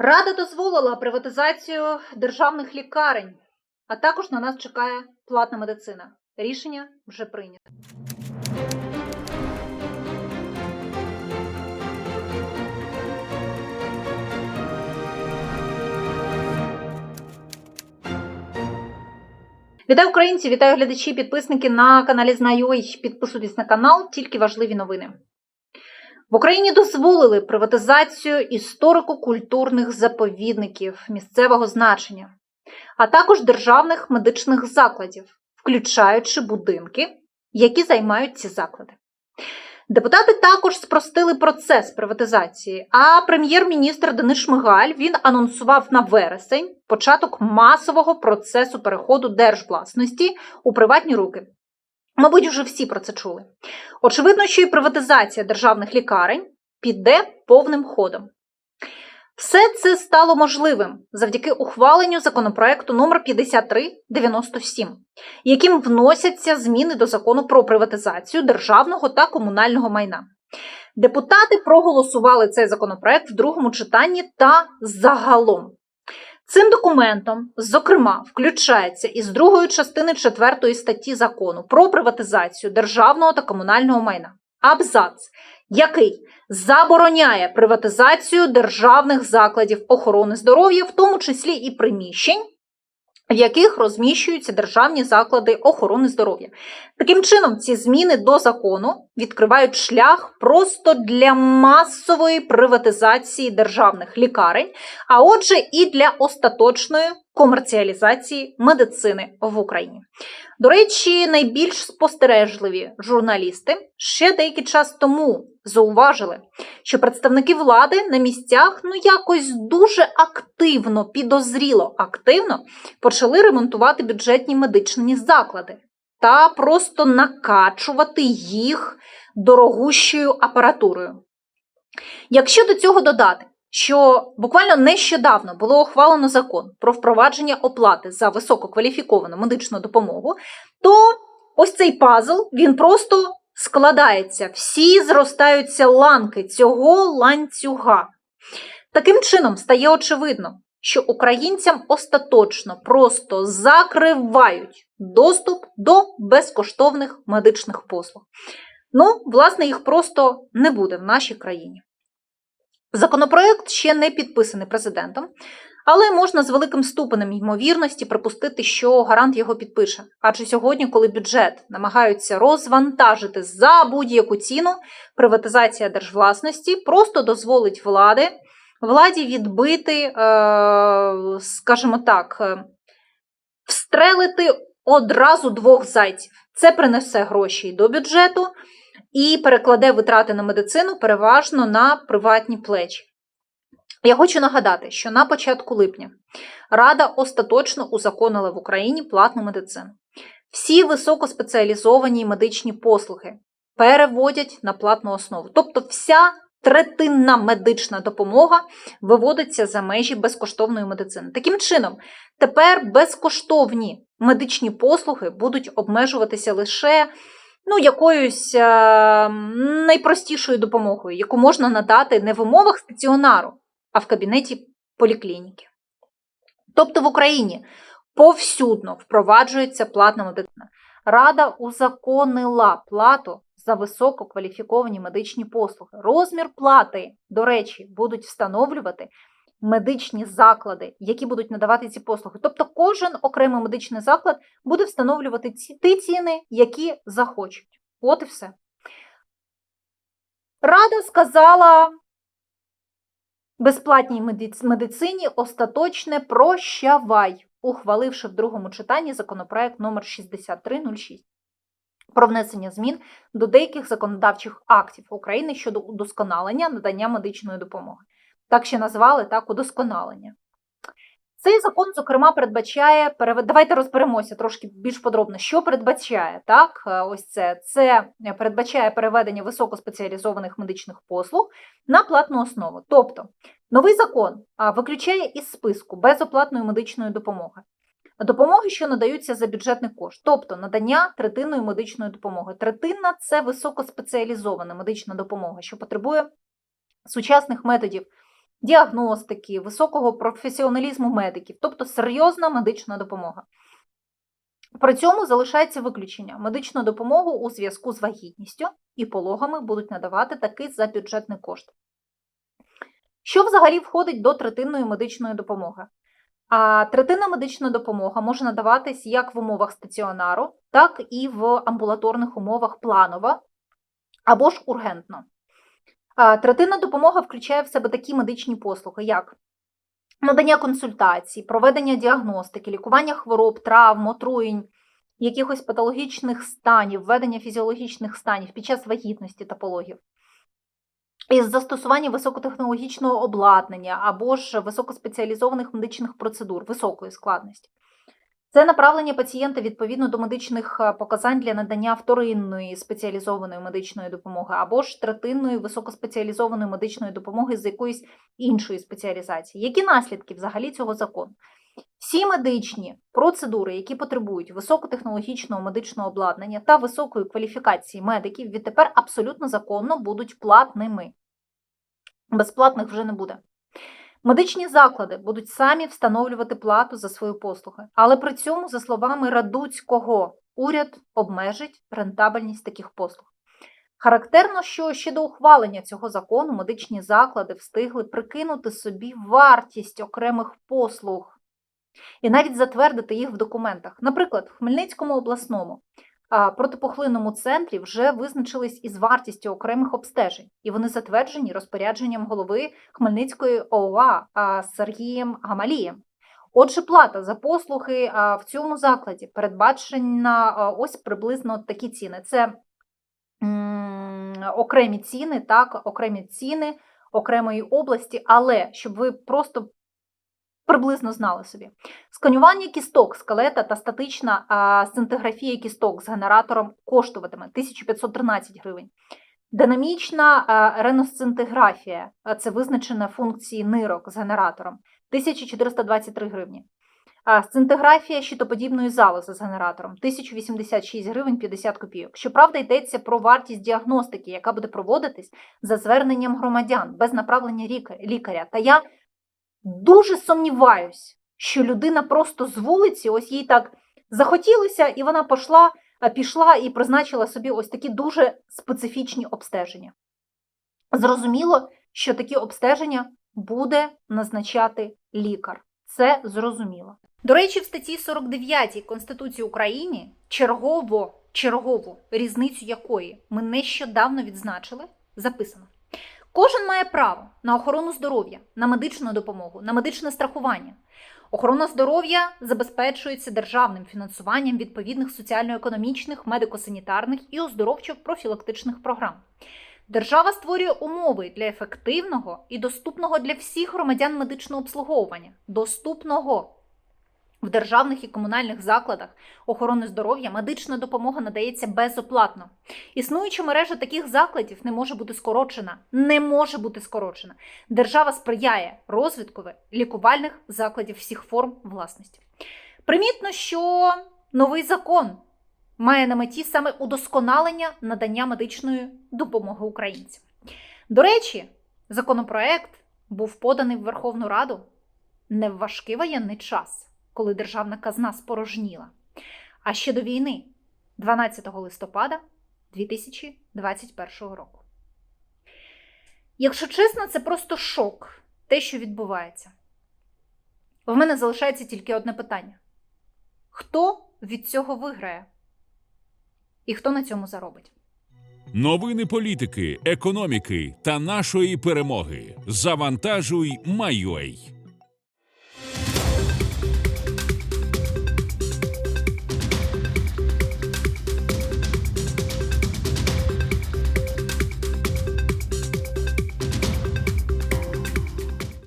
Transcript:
Рада дозволила приватизацію державних лікарень, а також на нас чекає платна медицина. Рішення вже прийнято. Вітаю українці, вітаю глядачі, підписники на каналі Знаю.ua. Підписуйтесь на канал, тільки важливі новини. В Україні дозволили приватизацію історико-культурних заповідників місцевого значення, а також державних медичних закладів, включаючи будинки, які займають ці заклади. Депутати також спростили процес приватизації. А прем'єр-міністр Денис Шмигаль він анонсував на вересень початок масового процесу переходу держвласності у приватні руки. Мабуть, вже всі про це чули. Очевидно, що і приватизація державних лікарень піде повним ходом. Все це стало можливим завдяки ухваленню законопроекту номер 5397, яким вносяться зміни до закону про приватизацію державного та комунального майна. Депутати проголосували цей законопроект в другому читанні та загалом. Цим документом, зокрема, включається із другої частини 4 статті закону про приватизацію державного та комунального майна. Абзац, який забороняє приватизацію державних закладів охорони здоров'я, в тому числі і приміщень, в яких розміщуються державні заклади охорони здоров'я. Таким чином, ці зміни до закону відкривають шлях просто для масової приватизації державних лікарень, а отже, і для остаточної комерціалізації медицини в Україні. До речі, найбільш спостережливі журналісти ще деякий час тому зауважили, що представники влади на місцях ну якось дуже активно, підозріло активно почали ремонтувати бюджетні медичні заклади та просто накачувати їх дорогущою апаратурою. Якщо до цього додати, що буквально нещодавно було ухвалено закон про впровадження оплати за висококваліфіковану медичну допомогу, то ось цей пазл він просто складається, всі зростаються ланки цього ланцюга. Таким чином стає очевидно, що українцям остаточно просто закривають доступ до безкоштовних медичних послуг. Ну, власне, їх просто не буде в нашій країні. Законопроект ще не підписаний президентом, але можна з великим ступенем ймовірності припустити, що гарант його підпише. Адже сьогодні, коли бюджет намагаються розвантажити за будь-яку ціну, приватизація держвласності просто дозволить влади, владі відбити, е, скажімо так, е, встрелити одразу двох зайців. Це принесе гроші до бюджету і перекладе витрати на медицину переважно на приватні плечі. Я хочу нагадати, що на початку липня Рада остаточно узаконила в Україні платну медицину. Всі високоспеціалізовані медичні послуги переводять на платну основу. Тобто, вся третинна медична допомога виводиться за межі безкоштовної медицини. Таким чином, тепер безкоштовні медичні послуги будуть обмежуватися лише ну, якоюсь е, найпростішою допомогою, яку можна надати не в умовах стаціонару, а в кабінеті поліклініки. Тобто в Україні повсюдно впроваджується платна медицина. Рада узаконила плату за висококваліфіковані медичні послуги. Розмір плати, до речі, будуть встановлювати медичні заклади, які будуть надавати ці послуги. Тобто кожен окремий медичний заклад буде встановлювати ці ті ціни, які захочуть. От і все. Рада сказала безплатній медицині остаточне прощавай, ухваливши в другому читанні законопроект номер 6306 про внесення змін до деяких законодавчих актів України щодо удосконалення надання медичної допомоги. Так ще назвали так удосконалення. Цей закон, зокрема, передбачає. Давайте розберемося трошки більш подробно, що передбачає так. е, Ось це це передбачає переведення високоспеціалізованих медичних послуг на платну основу. Тобто, новий закон виключає із списку безоплатної медичної допомоги. Допомоги, що надаються за бюджетний кошт, тобто надання третинної медичної допомоги. Третинна це високоспеціалізована медична допомога, що потребує сучасних методів діагностики, високого професіоналізму медиків, тобто серйозна медична допомога. При цьому залишається виключення. Медичну допомогу у зв'язку з вагітністю і пологами будуть надавати таки за бюджетний кошт. Що взагалі входить до третинної медичної допомоги? А третинна медична допомога може надаватись як в умовах стаціонару, так і в амбулаторних умовах планово або ж ургентно. Третинна допомога включає в себе такі медичні послуги, як надання консультацій, проведення діагностики, лікування хвороб, травм, отруєнь, якихось патологічних станів, введення фізіологічних станів під час вагітності та пологів, із застосування високотехнологічного обладнання або ж високоспеціалізованих медичних процедур високої складності. Це направлення пацієнта відповідно до медичних е, показань для надання вторинної спеціалізованої медичної допомоги або ж третинної високоспеціалізованої медичної допомоги з якоїсь іншої спеціалізації. Які наслідки взагалі цього закону? Всі медичні процедури, які потребують високотехнологічного медичного обладнання та високої кваліфікації медиків, відтепер абсолютно законно будуть платними. Безплатних вже не буде. Медичні заклади будуть самі встановлювати плату за свої послуги, але при цьому, за словами Радуцького, уряд обмежить рентабельність таких послуг. Характерно, що ще до ухвалення цього закону медичні заклади встигли прикинути собі вартість окремих послуг і навіть затвердити їх в документах. Наприклад, в Хмельницькому обласному протипухлинному центрі вже визначились із вартістю окремих обстежень, і вони затверджені розпорядженням голови Хмельницької ОУА Сергієм Гамалієм. Отже, плата за послуги в цьому закладі передбачена ось приблизно такі ціни. Це окремі ціни, так, окремі ціни окремої області, але щоб ви просто приблизно знали собі. Сканювання кісток скелета та статична а, сцинтиграфія кісток з генератором коштуватиме 1513 гривень. Динамічна а, реносцинтиграфія а, це визначена функції нирок з генератором 1423 гривні. А, Сцинтиграфія щитоподібної залози з генератором 1086 гривень 50 копійок. Щоправда, йдеться про вартість діагностики, яка буде проводитись за зверненням громадян без направлення лікаря. Та я дуже сумніваюсь, що людина просто з вулиці, ось їй так захотілося, і вона пішла, пішла і призначила собі ось такі дуже специфічні обстеження. Зрозуміло, що такі обстеження буде назначати лікар. Це зрозуміло. До речі, в статті 49 Конституції України чергово, чергову різницю якої ми нещодавно відзначили, записано. Кожен має право на охорону здоров'я, на медичну допомогу, на медичне страхування. Охорона здоров'я забезпечується державним фінансуванням відповідних соціально-економічних, медико-санітарних і оздоровчо-профілактичних програм. Держава створює умови для ефективного і доступного для всіх громадян медичного обслуговування, доступного в державних і комунальних закладах охорони здоров'я медична допомога надається безоплатно. Існуюча мережа таких закладів не може бути скорочена. Не може бути скорочена. Держава сприяє розвитку лікувальних закладів всіх форм власності. Примітно, що новий закон має на меті саме удосконалення надання медичної допомоги українцям. До речі, законопроект був поданий в Верховну Раду не в важкий воєнний час коли державна казна спорожніла, а ще до війни, 12 листопада 2021 року. Якщо чесно, це просто шок, те, що відбувається. В мене залишається тільки одне питання: хто від цього виграє? І хто на цьому заробить? Новини політики, економіки та нашої перемоги. Завантажуй, Майой.